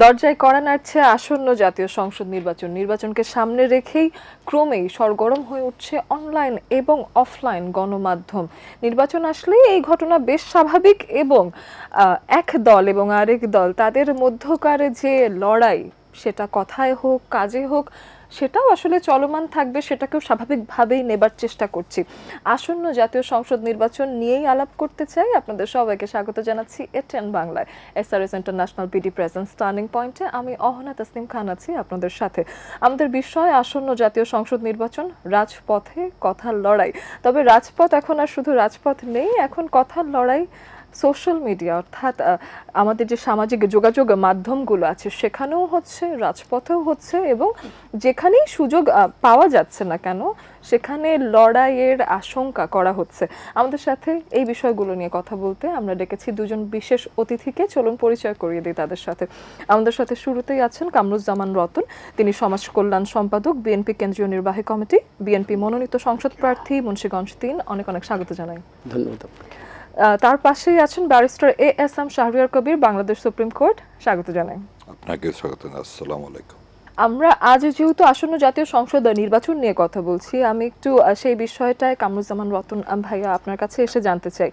দরজায় করা নাড়ছে আসন্ন জাতীয় সংসদ নির্বাচন। নির্বাচনকে সামনে রেখেই ক্রমেই সরগরম হয়ে উঠছে অনলাইন এবং অফলাইন গণমাধ্যম। নির্বাচন আসলে এই ঘটনা বেশ স্বাভাবিক এবং এক দল এবং আরেক দল, তাদের মধ্যকার যে লড়াই, সেটা কথায় হোক, কাজে হোক সেটাও আসলে চলমান থাকবে, সেটাকেও স্বাভাবিকভাবেই নেবার চেষ্টা করছি। আসন্ন জাতীয় সংসদ নির্বাচন নিয়েই আলাপ করতে চাই। আপনাদের সবাইকে স্বাগত জানাচ্ছি এটেন বাংলায়। এসআরএস ইন্টারন্যাশনাল পিডি প্রেজেন্স টার্নিং পয়েন্টে আমি অহনা তাসনিম খান আছি আপনাদের সাথে। আমাদের বিষয় আসন্ন জাতীয় সংসদ নির্বাচন, রাজপথে কথার লড়াই। তবে রাজপথ এখন আর শুধু রাজপথ নেই, এখন কথার লড়াই সোশ্যাল মিডিয়া, অর্থাৎ আমাদের যে সামাজিক যোগাযোগ মাধ্যমগুলো আছে, সেখানেও হচ্ছে, রাজপথেও হচ্ছে এবং যেখানেই সুযোগ পাওয়া যাচ্ছে না কেন, সেখানে লড়াইয়ের আশঙ্কা করা হচ্ছে। আমাদের সাথে এই বিষয়গুলো নিয়ে কথা বলতে আমরা ডেকেছি দুজন বিশেষ অতিথিকে। চলুন পরিচয় করিয়ে দিই তাদের সাথে। আমাদের সাথে শুরুতেই আছেন কামরুজ্জামান রতন। তিনি সমাজ কল্যাণ সম্পাদক, বিএনপি কেন্দ্রীয় নির্বাহী কমিটি, বিএনপি মনোনীত সংসদ প্রার্থী, মুন্সিগঞ্জ তিন। অনেক অনেক স্বাগত জানাই। ধন্যবাদ তার পাশেই আছেন barrister A S M Shahriar Kabir Bangladesh supreme court. স্বাগত জানাই। আপনাকে স্বাগত আসসালামু আলাইকুম। আমরা আজ যেহেতু আসন্ন জাতীয় সংসদ নির্বাচন নিয়ে কথা বলছি আমি একটু সেই বিষয়টায় কামরুজ্জামান রতন ভাইয়া আপনার কাছে এসে জানতে চাই।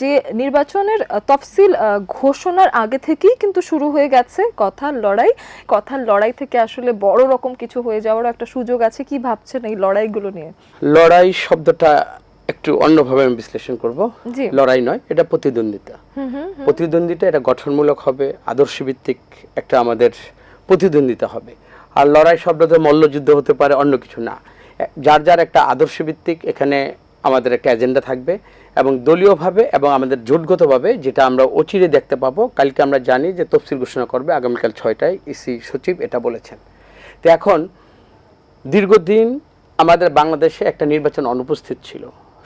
যে নির্বাচনের তফসিল ঘোষণার আগে থেকেই কিন্তু শুরু হয়ে গেছে কথার লড়াই। কথার লড়াই থেকে আসলে বড় রকম কিছু হয়ে যাওয়ার একটা সুযোগ আছে। কি ভাবছেন এই লড়াইগুলো নিয়ে? লড়াই শব্দটা একটু অন্যভাবে আমি বিশ্লেষণ করব। লড়াই নয় এটা প্রতিদ্বন্দ্বিতা। প্রতিদ্বন্দ্বিতা এটা গঠনমূলক হবে আদর্শ ভিত্তিক একটা আমাদের প্রতিদ্বন্দ্বিতা হবে। আর লড়াই শব্দটা মল্লযুদ্ধ হতে পারে অন্য কিছু না। যার যার একটা আদর্শ ভিত্তিক এখানে আমাদের একটা এজেন্ডা থাকবে এবং দলীয়ভাবে এবং আমাদের জোটগতভাবে যেটা আমরা অচিরে দেখতে পাবো কালকে আমরা জানি যে তফসিল ঘোষণা করবে আগামীকাল ছয়টায় ইসি সচিব এটা বলেছেন। তো এখন দীর্ঘদিন আমাদের বাংলাদেশে একটা নির্বাচন অনুপস্থিত ছিল।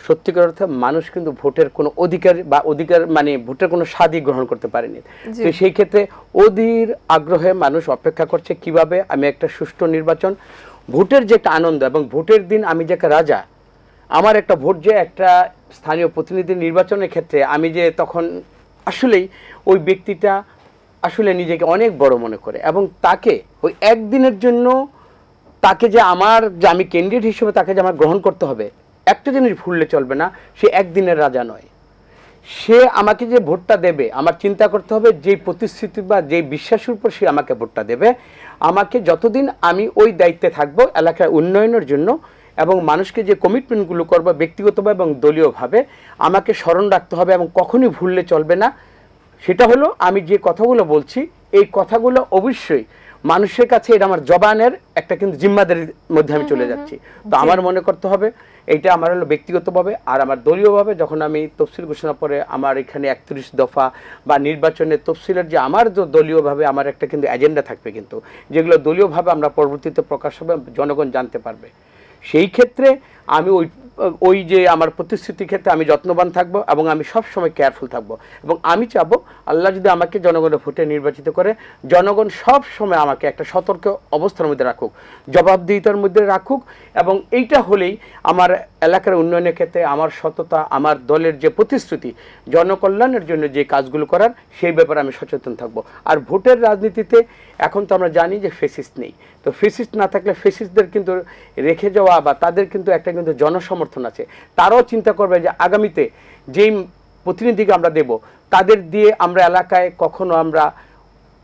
সত্যিকার অর্থে মানুষ কিন্তু ভোটের কোনো অধিকার বা অধিকার মানে ভোটের কোনো স্বাদই গ্রহণ করতে পারেনি। তো সেই ক্ষেত্রে অধীর আগ্রহে মানুষ অপেক্ষা করছে কীভাবে আমি একটা সুষ্ঠু নির্বাচন ভোটের যে একটা আনন্দ এবং ভোটের দিন আমি যে একটা রাজা আমার একটা ভোট যে একটা স্থানীয় প্রতিনিধি নির্বাচনের ক্ষেত্রে আমি যে তখন আসলেই ওই ব্যক্তিটা আসলে নিজেকে অনেক বড় মনে করে এবং তাকে ওই একদিনের জন্য তাকে যে আমার যে আমি ক্যান্ডিডেট হিসেবে তাকে যে আমার গ্রহণ করতে হবে একটা জিনিস ভুললে চলবে না সে একদিনের রাজা নয়। সে আমাকে যে ভোটটা দেবে আমার চিন্তা করতে হবে যেই প্রতিশ্রুতি বা যেই বিশ্বাসের উপর সে আমাকে ভোটটা দেবে আমাকে যতদিন আমি ওই দায়িত্বে থাকব এলাকার উন্নয়নের জন্য এবং মানুষকে যে কমিটমেন্টগুলো করব ব্যক্তিগতভাবে এবং দলীয়ভাবে আমাকে স্মরণ রাখতে হবে এবং কখনই ভুললে চলবে না। সেটা হলো আমি যে কথাগুলো বলছি এই কথাগুলো অবশ্যই মানুষের কাছে এটা আমার জবানের একটা কিন্তু জিম্মাদারির মধ্যে আমি চলে যাচ্ছি। তো আমার মনে করতে হবে এইটা আমার হলো ব্যক্তিগতভাবে আর আমার দলীয়ভাবে যখন আমি তফসিল ঘোষণা পরে আমার এখানে একত্রিশ দফা বা নির্বাচনের তফসিলের যে আমার দলীয়ভাবে আমার একটা কিন্তু এজেন্ডা থাকবে কিন্তু, যেগুলো দলীয়ভাবে আমরা পরবর্তীতে প্রকাশ হবে, জনগণ জানতে পারবে। সেই ক্ষেত্রে আমি ওই ওই যে আমার প্রতিশ্রুতির ক্ষেত্রে আমি যত্নবান থাকব এবং আমি সব সময় কেয়ারফুল থাকব। এবং আমি চাবো আল্লাহ যদি আমাকে জনগণের ভোটে নির্বাচিত করে, জনগণ সব সময় আমাকে একটা সতর্ক অবস্থার মধ্যে রাখুক, জবাবদিহিতার মধ্যে রাখুক এবং এইটা হলেই আমার এলাকার উন্নয়নের ক্ষেত্রে আমার সততা, আমার দলের যে প্রতিশ্রুতি, জনকল্যাণের জন্য যে কাজগুলো করার, সেই ব্যাপারে আমি সচেতন থাকব। আর ভোটের রাজনীতিতে এখন তো আমরা জানি যে ফেসিস্ট নেই। তো ফেসিস্ট না থাকলে ফেসিস্টদের কিন্তু রেখে যাওয়া বা তাদের কিন্তু একটা কিন্তু জনসমর্থন আছে। তারাও চিন্তা করবে যে আগামীতে যেই প্রতিনিধিকে আমরা দেব তাদের দিয়ে আমরা এলাকায় কখনো আমরা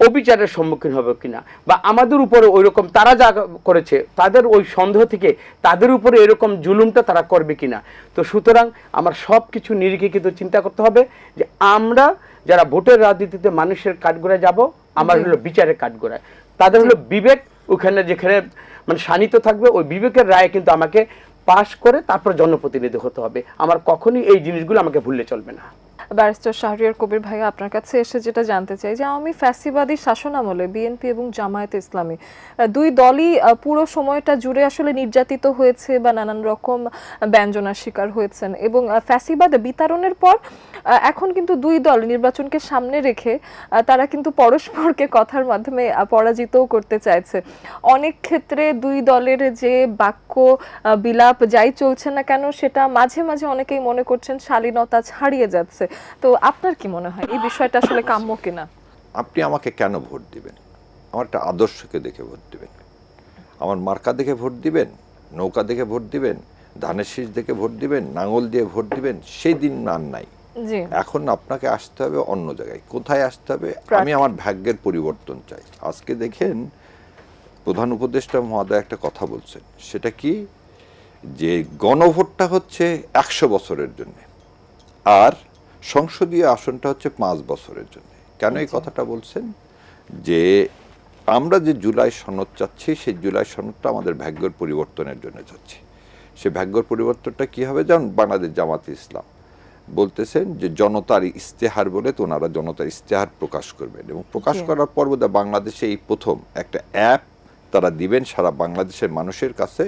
অবিচারের সম্মুখীন হবে কিনা? বা আমাদের উপরে ওই রকম তারা যা করেছে তাদের ওই সন্দেহ থেকে তাদের উপরে এরকম জুলুমটা তারা করবে কিনা? তো সুতরাং আমার সব কিছু নিরিখে কিন্তু চিন্তা করতে হবে যে আমরা যারা ভোটের রাজনীতিতে মানুষের কাঠগোড়ায় যাব আমার হলো বিচারের কাঠগোড়ায়। তাদের হলো বিবেক ওখানে যেখানে মানে শানিত থাকবে ওই বিবেকের রায় কিন্তু আমাকে পাশ করে তারপর জনপ্রতিনিধি হতে হবে। আমার কখনই এই জিনিসগুলো আমাকে ভুললে চলবে না। ব্যারিস্টার শাহরিয়ার কবির ভাইয়া আপনার কাছে এসে যেটা জানতে চাই যে আওয়ামী ফ্যাসিবাদী শাসন আমলে বিএনপি এবং জামায়াতে ইসলামী দুই দলই পুরো সময়টা জুড়ে আসলে নির্যাতিত হয়েছে বা নানান রকম ব্যঞ্জনার শিকার হয়েছেন এবং ফ্যাসিবাদ বিতরণের পর এখন কিন্তু দুই দল নির্বাচনকে সামনে রেখে তারা কিন্তু পরস্পরকে কথার মাধ্যমে পরাজিতও করতে চাইছে। অনেক ক্ষেত্রে দুই দলের যে বাক্য বিলাপ যাই চলছে না কেন, সেটা মাঝে মাঝে অনেকেই মনে করছেন শালীনতা ছাড়িয়ে যাচ্ছে। তো আপনার কি মনে হয়? এই বিষয়টা আসলে কাম্য কিনা? আপনি আমাকে কেন ভোট দিবেন? আমার একটা আদর্শকে দেখে ভোট দিবেন। আমার মার্কা দেখে ভোট দিবেন নৌকা দেখে ভোট দিবেন ধানের শীষ দেখে ভোট দিবেন নাঙল দিয়ে ভোট দিবেন সেই দিন আর নাই। এখন আপনাকে আসতে হবে অন্য জায়গায়। কোথায় আসতে হবে? আমি আমার ভাগ্যের পরিবর্তন চাই। আজকে দেখেন প্রধান উপদেষ্টা মহোদয় একটা কথা বলছেন। সেটা কি? যে গণভোটটা হচ্ছে একশো বছরের জন্য। আর সংসদীয় আসনটা হচ্ছে পাঁচ বছরের জন্য। কেন এই কথাটা বলছেন? যে আমরা যে জুলাই সনদ চাচ্ছি সেই জুলাই সনদটা আমাদের ভাগ্যর পরিবর্তনের জন্য চাচ্ছি। সে ভাগ্যর পরিবর্তনটা কি হবে? যেমন বাংলাদেশ জামাত ইসলাম বলতেছেন যে জনতার ইস্তেহার বলে তো ওনারা জনতার ইস্তেহার প্রকাশ করবেন। এবং প্রকাশ করার পর বোধহয় বাংলাদেশে এই প্রথম একটা অ্যাপ তারা দিবেন সারা বাংলাদেশের মানুষের কাছে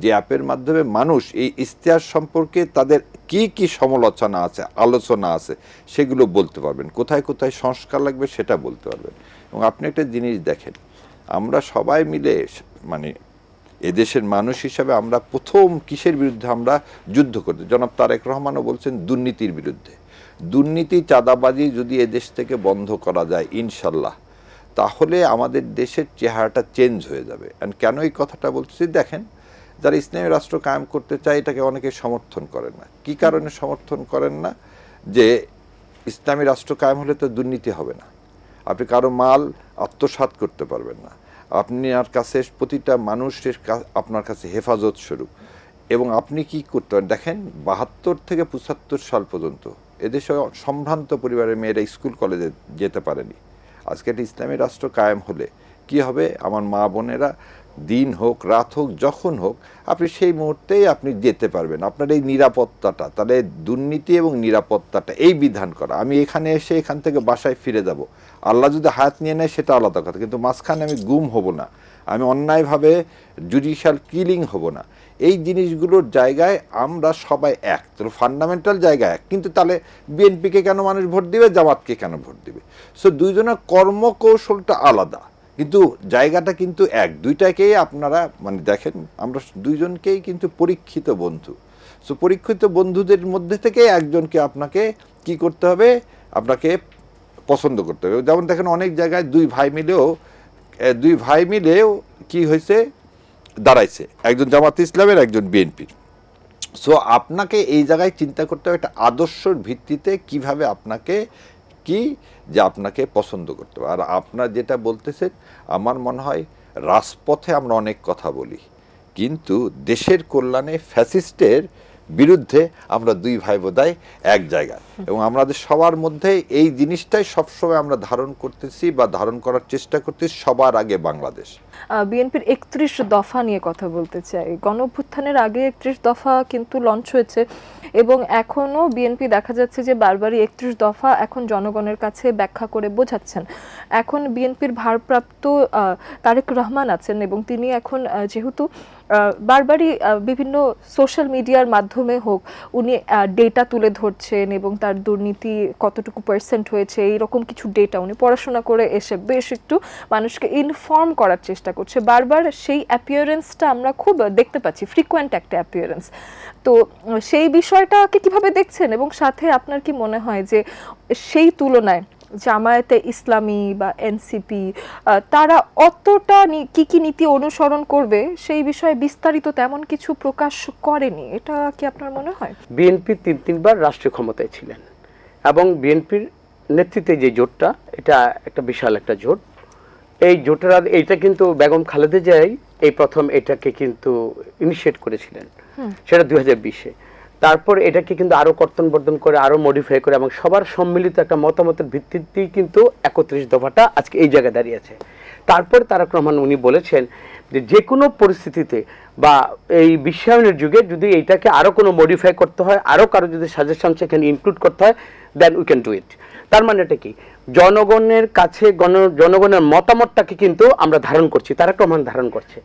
যে অ্যাপের মাধ্যমে মানুষ এই ইস্তেহার সম্পর্কে তাদের কি কি সমালোচনা আছে, আলোচনা আছে, সেগুলো বলতে পারবেন। কোথায় কোথায় সংস্কার লাগবে সেটা বলতে পারবেন। এবং আপনি একটা জিনিস দেখেন, আমরা সবাই মিলে মানে এদেশের মানুষ হিসাবে আমরা প্রথম কিসের বিরুদ্ধে আমরা যুদ্ধ করতে, জনাব তারেক রহমানও বলছেন দুর্নীতির বিরুদ্ধে। দুর্নীতি, চাঁদাবাজি যদি এদেশ থেকে বন্ধ করা যায়, ইনশাল্লাহ। তাহলে আমাদের দেশের চেহারাটা চেঞ্জ হয়ে যাবে। অ্যান্ড কেন এই কথাটা বলছি দেখেন, যারা ইসলামী রাষ্ট্র কায়েম করতে চায়, এটাকে অনেকে সমর্থন করেন না। কি কারণে সমর্থন করেন না? যে ইসলামী রাষ্ট্র কায়েম হলে তো দুর্নীতি হবে না। আপনি কারও মাল আত্মসাৎ করতে পারবেন না। আপনি আর কাছে প্রতিটা মানুষের আপনার কাছে হেফাজত স্বরূপ। এবং আপনি কি করতে পারেন? দেখেন, বাহাত্তর থেকে পঁচাত্তর সাল পর্যন্ত এদেশে সম্ভ্রান্ত পরিবারের মেয়েরা স্কুল কলেজে যেতে পারেনি। আজকে একটা ইসলামী রাষ্ট্র কায়েম হলে কি হবে? আমার মা বোনেরা দিন হোক, রাত হোক, যখন হোক, আপনি সেই মুহূর্তেই আপনি যেতে পারবেন। আপনার এই নিরাপত্তাটা, তাহলে দুর্নীতি এবং নিরাপত্তাটা এই বিধান করা। আমি এখানে এসে এখান থেকে বাসায় ফিরে যাব। আল্লাহ যদি হাত নিয়ে নেয়, সেটা আলাদা কথা। কিন্তু মাঝখানে আমি গুম হব না। আমি অন্যায়ভাবে জুডিশিয়াল কিলিং হব না। এই জিনিসগুলোর জায়গায় আমরা সবাই এক। তো ফান্ডামেন্টাল জায়গা এক। কিন্তু তাহলে বিএনপিকে কেন মানুষ ভোট দিবে? জামাতকে কেন ভোট দিবে? সো দুইজনের কর্মকৌশলটা আলাদা। কিন্তু জায়গাটা কিন্তু এক। দুইটাকেই আপনারা মানে দেখেন, আমরা দুইজনকেই কিন্তু পরীক্ষিত বন্ধু। সো পরীক্ষিত বন্ধুদের মধ্যে থেকে একজনকে আপনাকে কি করতে হবে? আপনাকে পছন্দ করতে হবে। যেমন দেখেন, অনেক জায়গায় দুই ভাই মিলেও দুই ভাই মিলেও কি হয়েছে? দাঁড়াইছে। একজন জামাত ইসলামের, একজন বিএনপির। সো আপনাকে এই জায়গায় চিন্তা করতে হবে একটা আদর্শর ভিত্তিতে কীভাবে আপনাকে কি যে আপনাকে পছন্দ করতে হবে। আর আপনার যেটা বলতেছেন, আমার মনে হয় রাজপথে আমরা অনেক কথা বলি। কিন্তু দেশের কল্যাণে ফ্যাসিস্টের বিরুদ্ধে আমরা দুই ভাই বোধহয় এক জায়গায়। এবং আমাদের সবার মধ্যে এই জিনিসটাই সবসময় আমরা ধারণ করতেছি বা ধারণ করার চেষ্টা করতেছি সবার আগে বাংলাদেশ। বিএনপির একত্রিশ দফা নিয়ে কথা বলতে চাই। গণ অভ্যুত্থানের আগে একত্রিশ দফা কিন্তু লঞ্চ হয়েছে এবং এখনও বিএনপি দেখা যাচ্ছে যে বারবারই একত্রিশ দফা এখন জনগণের কাছে ব্যাখ্যা করে বোঝাচ্ছেন। এখন বিএনপির ভারপ্রাপ্ত তারেক রহমান আছেন এবং তিনি এখন যেহেতু বারবারই বিভিন্ন সোশ্যাল মিডিয়ার মাধ্যমে হোক, উনি ডেটা তুলে ধরছেন এবং তার দুর্নীতি কতটুকু পার্সেন্ট হয়েছে, এইরকম কিছু ডেটা উনি পড়াশোনা করে এসে বেশ একটু মানুষকে ইনফর্ম করার চেষ্টা করছে। বারবার সেই অ্যাপিয়ারেন্সটা আমরা খুব দেখতে পাচ্ছি ফ্রিকোয়েন্ট একটা অ্যাপিয়ারেন্স তো, সেই বিষয়টাকে কীভাবে দেখছেন? এবং সাথে আপনার কি মনে হয় যে সেই তুলনায় জামায়াতে ইসলামী বা এনসিপি তারা অতটা কি কি নীতি অনুসরণ করবে সেই বিষয়ে বিস্তারিত তেমন কিছু প্রকাশ করেনি। এটা কি আপনার মনে হয়? বিএনপি তিন তিনবার রাষ্ট্রীয় ক্ষমতায় ছিলেন এবং বিএনপির নেতৃত্বে যে জোটটা এটা একটা বিশাল একটা জোট। এই জোটের এইটা কিন্তু বেগম খালেদা জিয়াই এই প্রথম এটাকে কিন্তু ইনিশিয়েট করেছিলেন। সেটা দুই হাজার বিশে। তারপর এটাকে কিন্তু আরও কর্তন বর্ধন করে, আরও মডিফাই করে এবং সবার সম্মিলিত একটা মতামতের ভিত্তিতেই কিন্তু একত্রিশ দফাটা আজকে এই জায়গায় দাঁড়িয়েছে তারপর তারক রহমান উনি বলেছেন যে যে কোনো পরিস্থিতিতে বা এই বিশ্বায়নের যুগে যদি এইটাকে আরও কোনো মডিফাই করতে হয়, আরও কারও যদি সাজেশন সেখানে ইনক্লুড করতে হয় then we can do it তার মানে এটা কি? জনগণের কাছে গণ জনগণের মতামতটাকে কিন্তু আমরা ধারণ করছি, তারেক রহমান ধারণ করছে।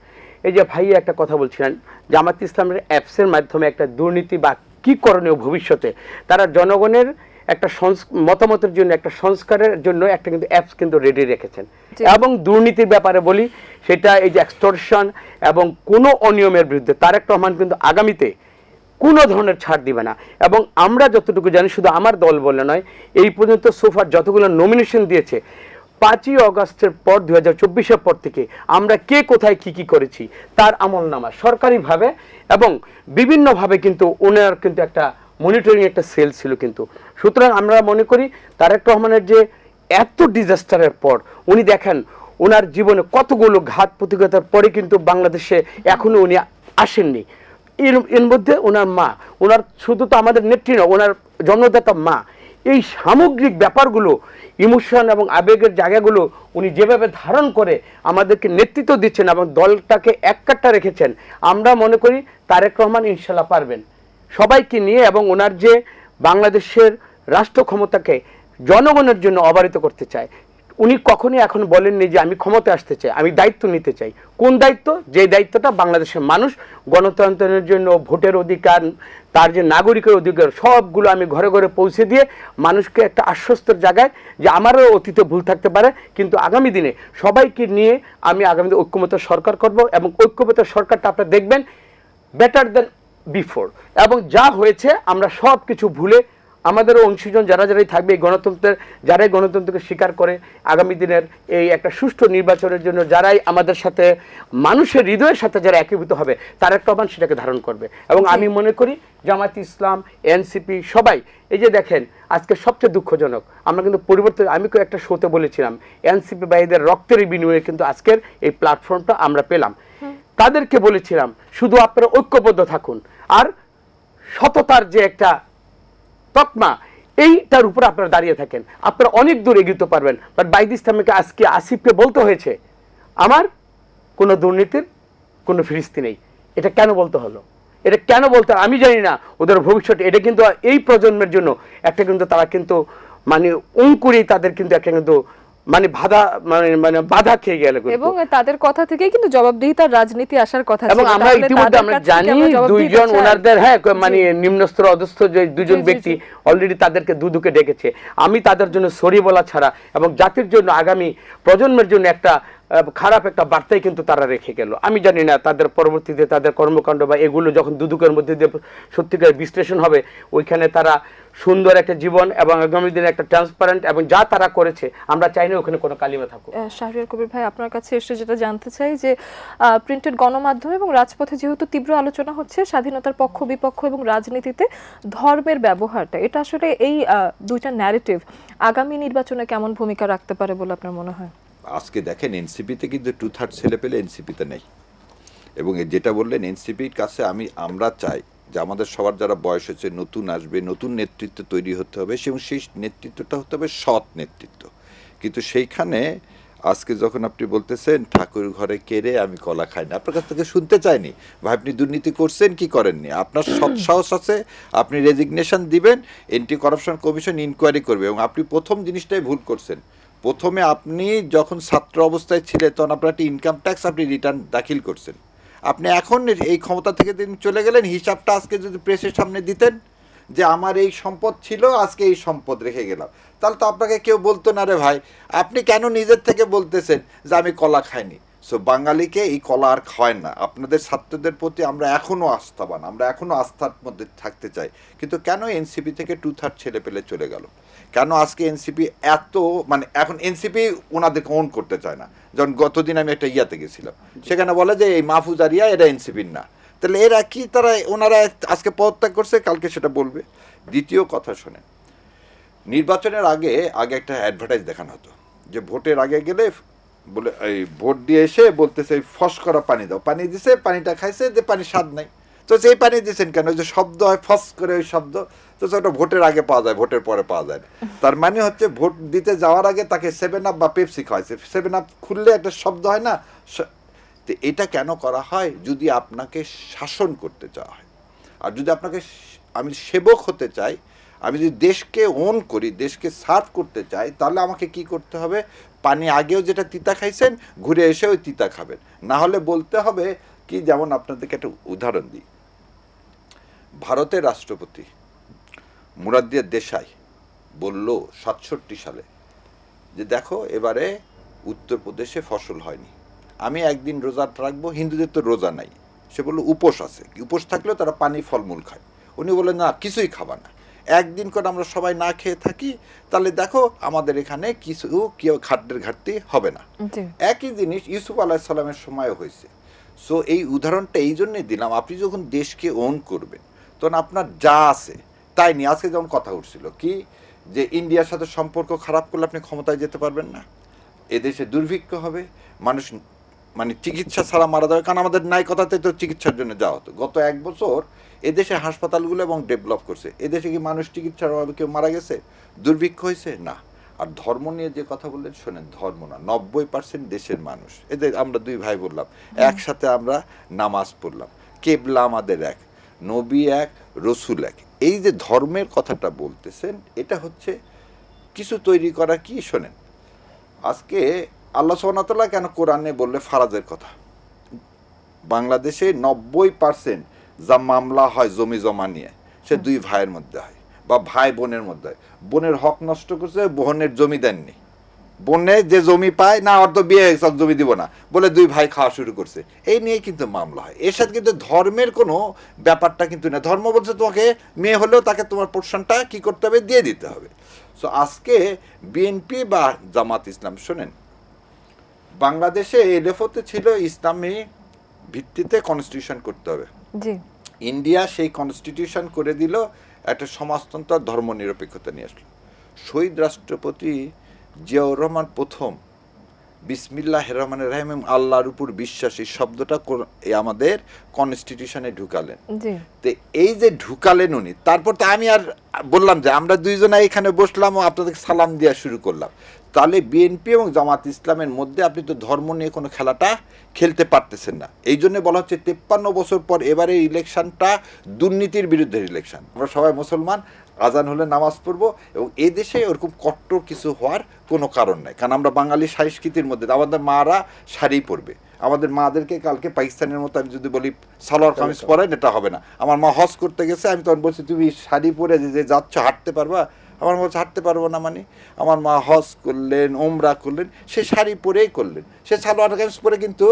এই যে ভাইয়া একটা কথা বলছিলেন জামাত ইসলামের অ্যাপসের মাধ্যমে একটা দুর্নীতি বা কি করণীয় ভবিষ্যতে? তারা জনগণের একটা মতামতের জন্য একটা সংস্কারের জন্য একটা কিন্তু অ্যাপস কিন্তু রেডি রেখেছেন। এবং দুর্নীতির ব্যাপারে বলি সেটা এই যে এক্সটর্শন এবং কোনো অনিয়মের বিরুদ্ধে তারেক রহমান কিন্তু আগামীতে কোনো ধরনের ছাড় দিবে না। এবং আমরা যতটুকু জানি শুধু আমার দল বলে নয় এই পর্যন্ত সোফার যতগুলো নমিনেশন দিয়েছে পাঁচই অগস্টের পর দুই হাজার পর থেকে আমরা কে কোথায় কি কি করেছি, তার আমল নামা সরকারিভাবে এবং বিভিন্নভাবে কিন্তু ওনার কিন্তু একটা মনিটরিং একটা সেল ছিল কিন্তু। সুতরাং আমরা মনে করি, তারেক রহমানের যে এত ডিজাস্টারের পর, উনি দেখেন ওনার জীবনে কতগুলো ঘাত প্রতিঘাতের পরে কিন্তু বাংলাদেশে এখনও উনি আসেননি। এর এর মধ্যে ওনার মা, ওনার শুধু তো আমাদের নেত্রী না, ওনার জন্মদাতা মা এই সামগ্রিক ব্যাপারগুলো, ইমোশন এবং আবেগের জায়গাগুলো উনি যেভাবে ধারণ করে আমাদেরকে নেতৃত্ব দিচ্ছেন এবং দলটাকে এককাট্টা রেখেছেন, আমরা মনে করি তারেক রহমান ইনশাল্লাহ পারবেন। সবাইকে নিয়ে এবং ওনার যে বাংলাদেশের রাষ্ট্র ক্ষমতাকে জনগণের জন্য অবারিত করতে চায় উনি কখনই এখন বলেননি যে আমি ক্ষমতা আসতে চাই, আমি দায়িত্ব নিতে চাই। কোন দায়িত্ব? যে দায়িত্বটা বাংলাদেশের মানুষ গণতন্ত্রের জন্য, ভোটের অধিকার, তার যে নাগরিকের অধিকার, সবগুলো আমি ঘরে ঘরে পৌঁছে দিয়ে মানুষকে একটা আশ্বস্তর জায়গায় যে আমারও অতীতে ভুল থাকতে পারে, কিন্তু আগামী দিনে সবাইকে নিয়ে আমি আগামী ঐক্যমত সরকার করব এবং ঐক্যমত সরকারটা আপনারা দেখবেন বেটার দেন বিফোর এবং যা হয়েছে আমরা সব কিছু ভুলে আমাদের অংশীজন যারা যারাই থাকবে এই গণতন্ত্রের যারাই গণতন্ত্রকে স্বীকার করে আগামী দিনের এই একটা সুষ্ঠু নির্বাচনের জন্য যারাই আমাদের সাথে মানুষের হৃদয়ের সাথে যারা একীভূত হবে তার একটা প্রমাণ সেটাকে ধারণ করবে। এবং আমি মনে করি জামাত ইসলাম এনসিপি সবাই এই যে দেখেন আজকে সবচেয়ে দুঃখজনক আমরা কিন্তু পরিবর্তন আমি একটা শোতে বলেছিলাম এনসিপি বাহীদের রক্তের বিনিময়ে কিন্তু আজকের এই প্ল্যাটফর্মটা আমরা পেলাম। তাদেরকে বলেছিলাম শুধু আপনারা ঐক্যবদ্ধ থাকুন আর সততার যে একটা তকমা এইটার উপর আপনারা দাঁড়িয়ে থাকেন। আপনারা অনেক দূর এগিয়ে পারবেন। বাট বাই দিস টাইমকে আজকে আসিফকে বলতে হয়েছে, আমার কোনো দুর্নীতির, কোনো ফিরিস্তি নেই। এটা কেন বলতে হলো? এটা কেন বলতে, আমি জানি না। ওদের ভবিষ্যৎ, এটা কিন্তু এই প্রজন্মের জন্য, একটা কিন্তু তারা কিন্তু মানে অঙ্কুরেই তাদের কিন্তু একটা কিন্তু মানে বাধা মানে মানে বাধা খেয়ে গেল কিন্তু। এবং তাদের কথা থেকে কিন্তু জবাবদিহিতার রাজনীতি আসার কথা এবং আমরা ইতিমধ্যে আমরা জানি দুইজন ওনারদের হ্যাঁ মানে নিম্নস্তর অধস্থ যে দুজন ব্যক্তি অলরেডি তাদেরকে দুদুকে ডেকেছে। আমি তাদের জন্য সরি বলা ছাড়া এবং জাতির জন্য আগামী প্রজন্মের জন্য একটা খারাপ একটা বার্তাই কিন্তু তারা রেখে গেল। আমি জানি না তাদের পরবর্তীতে তাদের কর্মকাণ্ড বা এগুলো যখন দুদুকের মধ্যে দিয়ে সত্যিকার বিশ্লেষণ হবে, ওইখানে তারা সুন্দর একটা জীবন এবং আগামী দিনে একটা ট্রান্সপারেন্ট এবং যা তারা করেছে, আমরা চাই না ওখানে কোনো কালিমা থাকুক। শাহরিয়ার কবির ভাই, আপনার কাছে এসে যেটা জানতে চাই যে প্রিন্টেড গণমাধ্যম এবং রাজপথে যেহেতু তীব্র আলোচনা হচ্ছে, স্বাধীনতার পক্ষ, বিপক্ষ এবং রাজনীতিতে ধর্মের ব্যবহারটা, এটা আসলে এই দুইটা ন্যারেটিভ আগামী নির্বাচনে কেমন ভূমিকা রাখতে পারে বলে আপনার মনে হয়? আজকে দেখেন এনসিপিতে কিন্তু টু থার্ড ছেলে পেলে এনসিপিতে নেই। এবং যেটা বললেন এনসিপির কাছে আমি, আমরা চাই যে আমাদের সবার যারা বয়স হয়েছে, নতুন আসবে, নতুন নেতৃত্ব তৈরি হতে হবে এবং সেই নেতৃত্বটা হতে হবে সৎ নেতৃত্ব। কিন্তু সেইখানে আজকে যখন আপনি বলতেছেন, ঠাকুর ঘরে কেড়ে আমি কলা খাই না। আপনার কাছ থেকে শুনতে চাইনি। ভাই, আপনি দুর্নীতি করছেন, কি করেননি? আপনার সৎ সাহস আছে, আপনি রেজিগনেশন দিবেন এন্টি করাপশন কমিশন ইনকোয়ারি করবে এবং আপনি প্রথম জিনিসটাই ভুল করছেন। প্রথমে আপনি যখন ছাত্র অবস্থায় ছিলেন, তখন আপনার একটা ইনকাম ট্যাক্স আপনি রিটার্ন দাখিল করছেন। আপনি এখন এই ক্ষমতা থেকে দিন চলে গেলেন, হিসাবটা আজকে যদি প্রেসের সামনে দিতেন যে আমার এই সম্পদ ছিল, আজকে এই সম্পদ রেখে গেলাম। তাহলে তো আপনাকে কেউ বলতো না রে ভাই, আপনি কেন নিজের থেকে বলতেছেন যে আমি কলা খাইনি? সো বাঙালিকে এই কলা আর খাওয়ায় না। আপনাদের ছাত্রদের প্রতি আমরা এখনও আস্থাবান, আমরা এখনও আস্থার মধ্যে থাকতে চাই। কিন্তু কেন এনসিপি থেকে টু থার্ড ছেলে পেলে চলে গেল? কেন আজকে এনসিপি এত মানে এখন এনসিপি ওনাদেরকে ওন করতে চায় না। যেমন গতদিন আমি একটা ইয়াতে গেছিলাম। সেখানে বলে যে এই মাহফুজ আরিয়া এরা এনসিপির না। তাহলে এরা কি তারা ওনারা আজকে পদত্যাগ করছে? কালকে সেটা বলবে। দ্বিতীয় কথা শোনেন নির্বাচনের আগে আগে একটা অ্যাডভার্টাইজ দেখানো হতো। যে ভোটের আগে গেলে বলে এই ভোট দিয়ে এসে বলতেছে ফস করা পানি দাও। পানি দিছে পানিটা খাইছে যে পানি স্বাদ নাই। তো সেই পানি দিয়েছেন কেন? যে শব্দ হয়, ফস করে ওই শব্দ। তো ওটা ভোটের আগে পাওয়া যায়, ভোটের পরে পাওয়া যায়। তার মানে হচ্ছে ভোট দিতে যাওয়ার আগে তাকে সেভেন আপ বা পেপসি খাওয়াইছে। সেভেন আপ খুললে একটা শব্দ হয় না? তো এটা কেন করা হয়? যদি আপনাকে শাসন করতে চাওয়া হয়। আর যদি আপনাকে আমি সেবক হতে চাই, আমি যদি দেশকে ওন করি, দেশকে সার্ভ করতে চাই, তাহলে আমাকে কি করতে হবে? পানি আগেও যেটা তিতা খাইছেন, ঘুরে এসে ওই তিতা খাবেন। না হলে বলতে হবে কি, যেমন আপনাদেরকে একটা উদাহরণ দিই। ভারতের রাষ্ট্রপতি মুরাদ্দিয়া দেশাই বলল সাতষট্টি সালে যে দেখো এবারে উত্তরপ্রদেশে ফসল হয়নি। আমি একদিন রোজা রাখব হিন্দুদের তো রোজা নাই। সে বলল উপোস আছে। উপোস থাকলেও তারা পানি ফলমূল খায়। উনি বললেন না কিছুই খাবা না। একদিন করে আমরা সবাই না খেয়ে থাকি তাহলে দেখো আমাদের এখানে কিছু কেউ খাদ্যের ঘাটতি হবে না। একই জিনিস ইউসুফ আলাহিসাল্লামের সময় হয়েছে। সো এই উদাহরণটা এই জন্যই দিলাম। আপনি যখন দেশকে ওন করবেন তখন আপনার যা আছে, তাই নিয়ে আজকে যেমন কথা উঠছিল, কি যে ইন্ডিয়ার সাথে সম্পর্ক খারাপ করলে আপনি ক্ষমতায় যেতে পারবেন না? এদেশে দুর্ভিক্ষ হবে, মানুষ মানে চিকিৎসা ছাড়া মারা যাবে, কারণ আমাদের নাই কথাতে তো চিকিৎসার জন্য যাওয়া হতো। গত এক বছর এদেশে হাসপাতালগুলো এবং ডেভেলপ করছে। এদেশে কি মানুষ চিকিৎসার অভাবে কেউ মারা গেছে? দুর্ভিক্ষ হয়েছে? না। আর ধর্ম নিয়ে যে কথা বললেন, শোনেন, ধর্ম না, নব্বই পার্সেন্ট দেশের মানুষ। এদের আমরা দুই ভাই বললাম, একসাথে আমরা নামাজ পড়লাম। কেবলা আমাদের এক। নবী এক রসুল এক। এই যে ধর্মের কথাটা বলতেছেন এটা হচ্ছে কিছু তৈরি করা কি? শোনেন আজকে আল্লাহ সোনাতলা কেন কোরআনে বললে ফারাজের কথা? বাংলাদেশে নব্বই পার্সেন্ট যা মামলা হয় জমি জমা নিয়ে সে দুই ভাইয়ের মধ্যে হয় বা ভাই বোনের মধ্যে হয়। বোনের হক নষ্ট করছে বোনের জমি দেননি। বোনে যে জমি পায় না অর্ধ বিয়ে সব জমি দিব না। বলে দুই ভাই খাওয়া শুরু করছে। এই নিয়ে কিন্তু মামলা হয়। এর সাথে কিন্তু ধর্মের কোনো ব্যাপারটা কিন্তু না। ধর্ম বলছে তোমাকে মেয়ে হলেও তাকে তোমার পোর্শনটা কি করতে হবে? দিয়ে দিতে হবে। সো আজকে বিএনপি বা জামাত ইসলাম শোনেন বাংলাদেশে এলএফওতে ছিল ইসলামী ভিত্তিতে কনস্টিটিউশন করতে হবে। ইন্ডিয়া সেই কনস্টিটিউশন করে দিল একটা সমাজতন্ত্র ধর্মনিরপেক্ষতা নিয়ে আসলো। শহীদ রাষ্ট্রপতি জিয়াউর রহমান প্রথম বিসমিল্লাহ রহমানের রাহিম আল্লাহর উপর বিশ্বাসী শব্দটা আমাদের কনস্টিটিউশনে ঢুকালেন। তো এই যে ঢুকালেন উনি তারপর তো আমি আর বললাম যে আমরা দুইজনে এখানে বসলাম ও আপনাদের সালাম দেওয়া শুরু করলাম। তাহলে বিএনপি এবং জামাত ইসলামের মধ্যে আপনি তো ধর্ম নিয়ে কোনো খেলাটা খেলতে পারতেছেন না। এই জন্য বলা হচ্ছে তেপ্পান্ন বছর পর এবারে ইলেকশনটা দুর্নীতির বিরুদ্ধে ইলেকশন আমরা সবাই মুসলমান আজান হলে নামাজ পড়ব এবং এই দেশে ওরকম কট্টর কিছু হওয়ার কোনো কারণ নাই। কারণ আমরা বাঙালি সংস্কৃতির মধ্যে আমাদের মারা শাড়ি পরবে। আমাদের মাদেরকে কালকে পাকিস্তানের মতো আমি যদি বলি সালোয়ার কামিজ পরেন এটা হবে না। আমার মা হজ করতে গেছে আমি তখন বলছি তুমি শাড়ি পরে যে যাচ্ছ হাঁটতে পারবা? আমার মা হাঁটতে পারব না মানে? আমার মা হজ করলেন ওমরা করলেন সে শাড়ি পরেই করলেন। সে সালোয়ার কামিজ পরে কিন্তু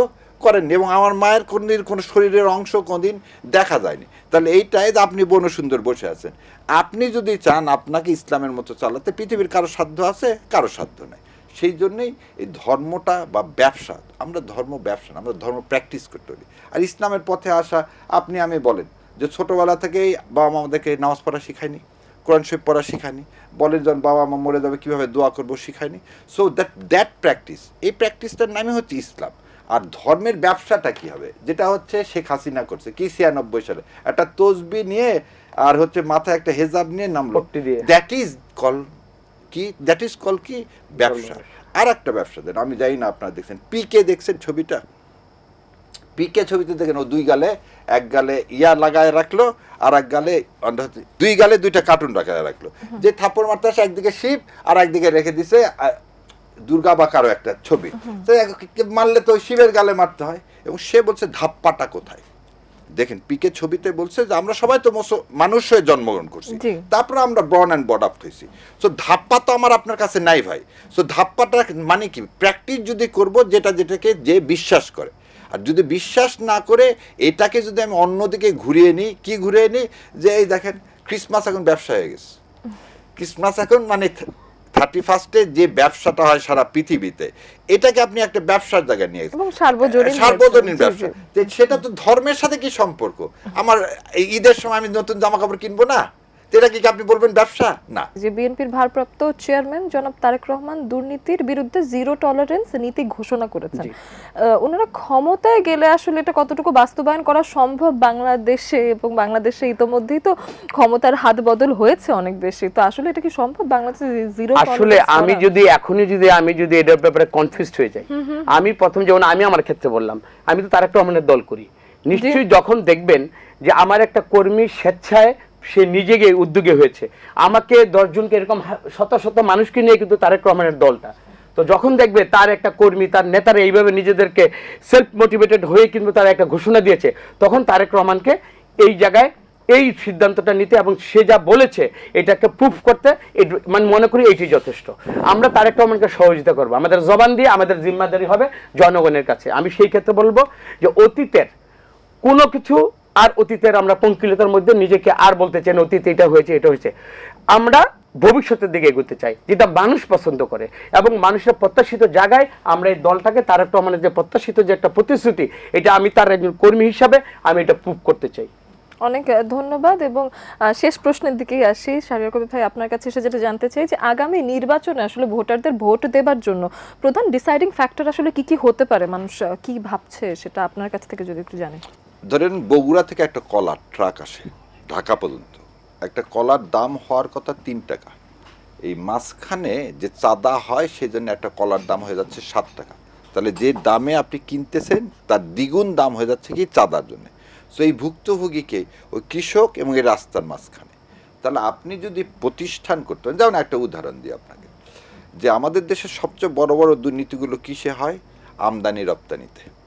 করেননি এবং আমার মায়ের কোনদিন কোনো শরীরের অংশ কোনদিন দেখা যায়নি। তাহলে এইটাই আপনি বন সুন্দর বসে আছেন। আপনি যদি চান আপনাকে ইসলামের মতো চালাতে, পৃথিবীর কারও সাধ্য আছে, কারও সাধ্য নেই। সেই জন্যই এই ধর্মটা বা ব্যবসা, আমরা ধর্ম ব্যবসা আমরা ধর্ম প্র্যাকটিস করতে পারি। আর ইসলামের পথে আসা, আপনি, আমি বলেন যে ছোটোবেলা থেকেই বাবা মা আমাদেরকে নামাজ পড়া শিখায়নি, কোরআন শরীফ পড়া শিখায়নি। বলেন যখন বাবা মা মরে যাবে, কীভাবে দোয়া করব শিখায়নি। সো দ্যাট দ্যাট প্র্যাকটিস এই প্র্যাকটিসটার নামই হচ্ছে ইসলাম। আর ধর্মের ব্যবসাটা কি হবে? যেটা হচ্ছে শেখ হাসিনা করছে কি ছিয়ানব্বই সালে? একটা তসবি নিয়ে আর হচ্ছে মাথায় একটা হেজাব নিয়ে নামলো। দ্যাট ইজ কল কি? দ্যাট ইজ কল কি? ব্যবসা। আর একটা ব্যবসা দেন আমি জানি না আপনারা দেখছেন। পিকে দেখছেন ছবিটা? পিকে ছবিতে দেখেন ও দুই গালে এক গালে ইয়া লাগায় রাখল আর এক গালে দুই গালে দুইটা কার্টুন লাগায় রাখল। যে থাপ্পড় মারতে আসে একদিকে শিব আর একদিকে রেখে দিছে দুর্গা বা কারও একটা ছবি। তো মারলে তো শিবের গালে মারতে হয়। এবং সে বলছে ধাপ্পাটা কোথায়? দেখেন পিকে ছবিতে বলছে যে আমরা সবাই তো মানুষ হয়ে জন্মগ্রহণ করছি। তারপরে আমরা বর্ন অ্যান্ড বড আপ হয়েছি। সো ধাপ্পা তো আমার আপনার কাছে নাই ভাই। সো ধাপ্পাটা মানে কি? প্র্যাকটিস যদি করব যেটা যেটাকে যে বিশ্বাস করে। আর যদি বিশ্বাস না করে এটাকে যদি আমি অন্যদিকে ঘুরিয়ে নিই কি ঘুরিয়ে নিই? যে এই দেখেন ক্রিসমাস এখন ব্যবসা হয়ে গেছে। ক্রিসমাস এখন মানে থার্টি ফার্স্টে যে ব্যবসাটা হয় সারা পৃথিবীতে এটাকে আপনি একটা ব্যবসার জায়গায় নিয়ে সার্বজনীন সার্বজনীন ব্যবসা। সেটা তো ধর্মের সাথে কি সম্পর্ক? আমার এই ঈদের সময় আমি নতুন জামা কাপড় কিনবো না? এটা কি আপনি বলবেন ব্যবসা? না। যে বিএনপির ভারপ্রাপ্ত চেয়ারম্যান জনাব তারেক রহমান দুর্নীতির বিরুদ্ধে জিরো টলারেন্স নীতি ঘোষণা করেছেন। ওনারা ক্ষমতায় গেলে আসলে এটা কতটুকু বাস্তবায়ন করা সম্ভব বাংলাদেশে এবং বাংলাদেশে ইতোমধ্যেই তো ক্ষমতার হাত বদল হয়েছে অনেক বেশি। তো আসলে এটা কি সম্ভব বাংলাদেশে জিরো আসলে আমি যদি এখনই যদি আমি যদি এটার ব্যাপারে কনফিউজড হয়ে যাই আমি প্রথম যেমন আমি আমার ক্ষেত্রে বললাম আমি তো তারেক রহমানের দল করি। নিশ্চয়ই যখন দেখবেন যে আমার একটা কর্মী স্বেচ্ছায় সে নিজে গিয়ে উদ্যোগে হয়েছে। আমাকে দশজনকে এরকম শত শত মানুষকে নিয়ে কিন্তু তারেক রহমানের দলটা। তো যখন দেখবে তার একটা কর্মী, তার নেতারা এইভাবে নিজেদেরকে সেলফ মোটিভেটেড হয়ে কিন্তু তারা একটা ঘোষণা দিয়েছে, তখন তারেক রহমানকে এই জায়গায় এই সিদ্ধান্তটা নিতে এবং সে যা বলেছে, এটাকে প্রুফ করতে মানে মনে করি এইটি যথেষ্ট। আমরা তারেক রহমানকে সহযোগিতা করব। আমাদের জবান দিয়ে আমাদের জিম্মাদারি হবে জনগণের কাছে। আমি সেই ক্ষেত্রে বলব যে অতীতের কোনো কিছু আর অতীতের আমরা পঙ্কিলতার মধ্যে নিজেকে আর বলতে চাই না, অতীতে এটা হয়েছে এটা হয়েছে। আমরা ভবিষ্যতের দিকে এগোতে চাই, যেটা মানুষ পছন্দ করে। এবং মানুষের প্রত্যাশিত জায়গায় আমরা এই দলটাকে, তার একটা মানে যে প্রত্যাশিত যে একটা প্রতিশ্রুতি, এটা আমি তার একজন কর্মী হিসাবে আমি এটা প্রুভ করতে চাই। অনেক ধন্যবাদ এবং শেষ প্রশ্নের দিকেই আসি। শারীর কবি ভাই, আপনার কাছে এসে যেটা জানতে চাই যে, আগামী নির্বাচনে আসলে ভোটারদের ভোট দেবার জন্য প্রধান ডিসাইডিং ফ্যাক্টর আসলে কি কি হতে পারে? মানুষ কি ভাবছে সেটা আপনার কাছ থেকে যদি একটু জানেন। ধরেন বগুড়া থেকে একটা কলার ট্রাক আসে, ঢাকা পর্যন্ত। একটা কলার দাম হওয়ার কথা তিন টাকা। এই মাঝখানে যে চাঁদা হয় সেই জন্য একটা কলার দাম হয়ে যাচ্ছে সাত টাকা। তাহলে যে দামে আপনি কিনতেছেন, তার দ্বিগুণ দাম হয়ে যাচ্ছে কি চাঁদার জন্য। সো এই ভুক্তভোগীকে, ওই কৃষক এবং এই রাস্তার মাঝখানে। তাহলে আপনি যদি প্রতিষ্ঠান করতেন যেমন একটা উদাহরণ দিই আপনাকে। যে আমাদের দেশের সবচেয়ে বড় বড় দুর্নীতিগুলো কিসে হয়? আমদানি রপ্তানিতে।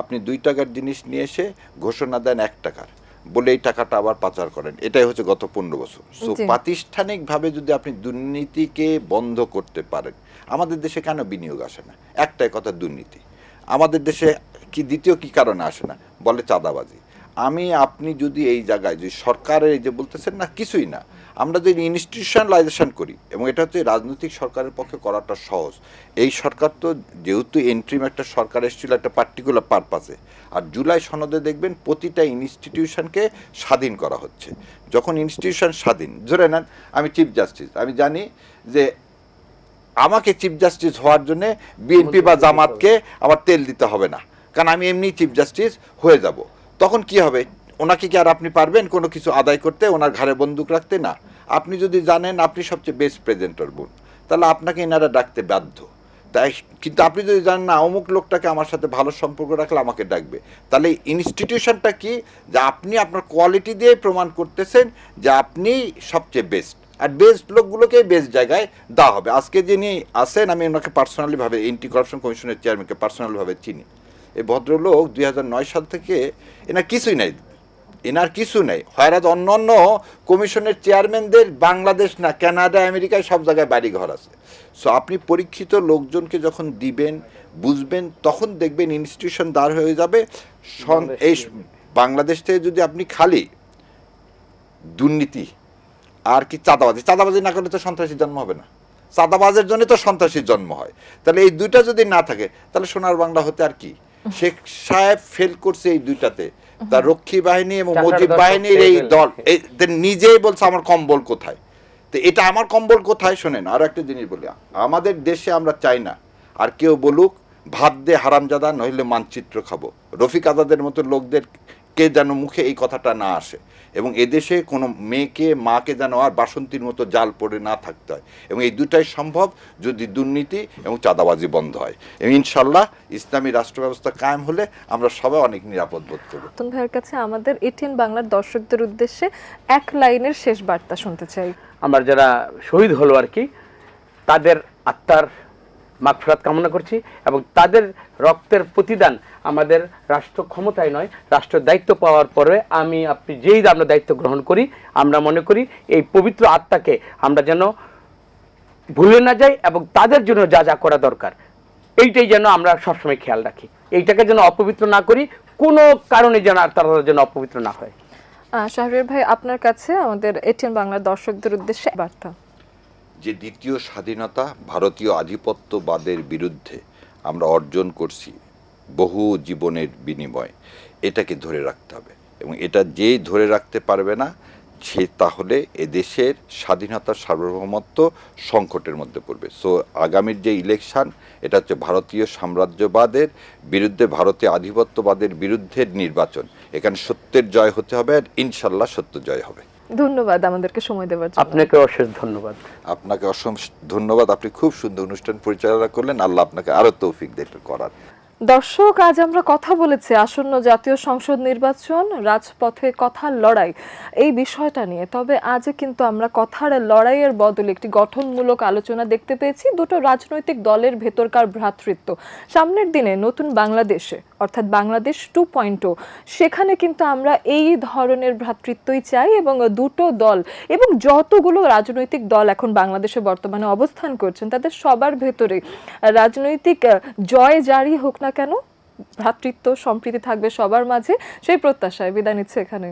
আপনি দুই টাকার জিনিস নিয়ে এসে ঘোষণা দেন এক টাকার। বলে এই টাকাটা আবার পাচার করেন। এটাই হচ্ছে গত পনেরো বছর। সো প্রাতিষ্ঠানিকভাবে যদি আপনি দুর্নীতিকে বন্ধ করতে পারেন আমাদের দেশে কেন বিনিয়োগ আসে না? একটাই কথা দুর্নীতি। আমাদের দেশে কি দ্বিতীয় কি কারণে আসে না? বলে চাঁদাবাজি। আমি আপনি যদি এই জায়গায় যে সরকারের এই যে বলতেছেন না কিছুই না আমরা যদি ইনস্টিটিউশনালাইজেশন করি, এবং এটা হচ্ছে রাজনৈতিক সরকারের পক্ষে করাটা সহজ। এই সরকার তো যেহেতু এন্ট্রিম একটা সরকার এসেছিল একটা পার্টিকুলার পারপাসে আর জুলাই সনদে দেখবেন প্রতিটা ইনস্টিটিউশনকে স্বাধীন করা হচ্ছে। যখন ইনস্টিটিউশন স্বাধীন, ধরে নেন আমি চিফ জাস্টিস আমি জানি যে আমাকে চিফ জাস্টিস হওয়ার জন্য বিএনপি বা জামাতকে আমার তেল দিতে হবে না। কারণ আমি এমনি চিফ জাস্টিস হয়ে যাব। তখন কি হবে? ওনাকে কি আর আপনি পারবেন কোনো কিছু আদায় করতে? ওনার ঘাড়ে বন্দুক রাখতে? না। আপনি যদি জানেন, আপনি সবচেয়ে বেস্ট প্রেজেন্টার বোন। তাহলে আপনাকে এনারা ডাকতে বাধ্য। তাই কিন্তু আপনি যদি জানেন, না, অমুক লোকটাকে আমার সাথে ভালো সম্পর্ক রাখলে আমাকে ডাকবে। তাহলে ইনস্টিটিউশনটা কি? যে আপনি আপনার কোয়ালিটি দিয়ে প্রমাণ করতেছেন যে আপনি সবচেয়ে বেস্ট আর বেস্ট লোকগুলোকেই বেস্ট জায়গায় দেওয়া হবে। আজকে যিনি আছেন, আমি ওনাকে পার্সোনালিভাবে এন্টি করাপশন কমিশনের চেয়ারম্যানকে পার্সোনালভাবে চিনি। এই ভদ্রলোক দুই হাজার নয় সাল থেকে এনার কিছুই নাই। এনার কিছু নেই। হয়রাজ অন্য অন্য কমিশনের চেয়ারম্যানদের বাংলাদেশ না কানাডা আমেরিকায় সব জায়গায় বাড়ি ঘর আছে। সো আপনি পরীক্ষিত লোকজনকে যখন দিবেন বুঝবেন তখন দেখবেন ইনস্টিটিউশন দাঁড় হয়ে যাবে। এই বাংলাদেশ থেকে যদি আপনি খালি দুর্নীতি আর কি চাঁদাবাজি? চাঁদাবাজি না করলে তো সন্ত্রাসীর জন্ম হবে না। চাঁদাবাজের জন্য তো সন্ত্রাসীর জন্ম হয়। তাহলে এই দুইটা যদি না থাকে তাহলে সোনার বাংলা হতে আর কি? শেখ সাহেব ফেল করছে এই দুইটাতে। তার রক্ষী বাহিনী এবং মজিব বাহিনীর এই দল নিজেই বলছে আমার কম্বল কোথায়? তো এটা আমার কম্বল কোথায় শোনেন আরও একটা জিনিস বলি আমাদের দেশে আমরা চাই না আর কেউ বলুক ভাত দে হারামজাদা নইলে মানচিত্র খাব। রফিক আজাদের মতো লোকদের কে যেন মুখে এই কথাটা না আসে। এবং এদেশে কোনো মেয়েকে মাকে যেন আর বাসন্তীর মতো জাল পড়ে না থাকতে হয়। এবং এই দুটাই সম্ভব যদি দুর্নীতি এবং চাঁদাবাজি বন্ধ হয়। এবং ইনশাল্লাহ ইসলামী রাষ্ট্র ব্যবস্থা কায়েম হলে আমরা সবাই অনেক নিরাপদ বোধ করব। রতন ভাইয়ের কাছে আমাদের এটিএন বাংলার দর্শকদের উদ্দেশ্যে এক লাইনের শেষ বার্তা শুনতে চাই। আমার যারা শহীদ হলো আর কি তাদের আত্মার মাগফিরাত কামনা করছি এবং তাদের রক্তের প্রতিদান আমাদের রাষ্ট্র ক্ষমতায় নয় রাষ্ট্রের দায়িত্ব পাওয়ার পরে আমি আপনি যেই আমরা দায়িত্ব গ্রহণ করি আমরা মনে করি এই পবিত্র আত্মাকে আমরা যেন ভুলে না যাই এবং তাদের জন্য যা যা করা দরকার। এইটাই যেন আমরা সবসময় খেয়াল রাখি। এইটাকে যেন অপবিত্র না করি কোনো কারণে যেন আর তারা যেন অপবিত্র না হয়। আহ, ভাই আপনার কাছে আমাদের এটিএন বাংলার দর্শকদের উদ্দেশ্যে বার্তা। যে দ্বিতীয় স্বাধীনতা ভারতীয় আধিপত্যবাদের বিরুদ্ধে আমরা অর্জন করছি বহু জীবনের বিনিময়, এটাকে ধরে রাখতে হবে। এবং এটা যেই ধরে রাখতে পারবে না, সে তাহলে এদেশের স্বাধীনতার সার্বভৌমত্ব সংকটের মধ্যে পড়বে। সো আগামীর যে ইলেকশন এটা হচ্ছে ভারতীয় সাম্রাজ্যবাদের বিরুদ্ধে, ভারতীয় আধিপত্যবাদের বিরুদ্ধে নির্বাচন। এখানে সত্যের জয় হতে হবে, আর ইনশাল্লাহ সত্য জয় হবে। ধন্যবাদ আমাদেরকে সময় দেওয়ার জন্য। আপনাকে অশেষ ধন্যবাদ। আপনাকে অসংখ্য ধন্যবাদ। আপনি খুব সুন্দর অনুষ্ঠান পরিচালনা করলেন। আল্লাহ আপনাকে আরও তৌফিক দেখতে করার। দর্শক, আজ আমরা কথা বলেছি আসন্ন জাতীয় সংসদ নির্বাচন, রাজপথে কথার লড়াই এই বিষয়টা নিয়ে। তবে আজ কিন্তু আমরা কথার লড়াইয়ের বদলে একটি গঠনমূলক আলোচনা দেখতে পেয়েছি, দুটো রাজনৈতিক দলের ভেতরকার ভ্রাতৃত্ব। সামনের দিনে নতুন বাংলাদেশে, অর্থাৎ বাংলাদেশ টু পয়েন্ট সেখানে কিন্তু আমরা এই ধরনের ভ্রাতৃত্বই চাই এবং দুটো দল এবং যতগুলো রাজনৈতিক দল এখন বাংলাদেশে বর্তমানে অবস্থান করছেন, তাদের সবার ভেতরে রাজনৈতিক জয় জারি হোক না কেন? ভ্রাতৃত্ব সম্প্রীতি থাকবে সবার মাঝে সেই প্রত্যাশায়। বিদায় নিচ্ছে এখানে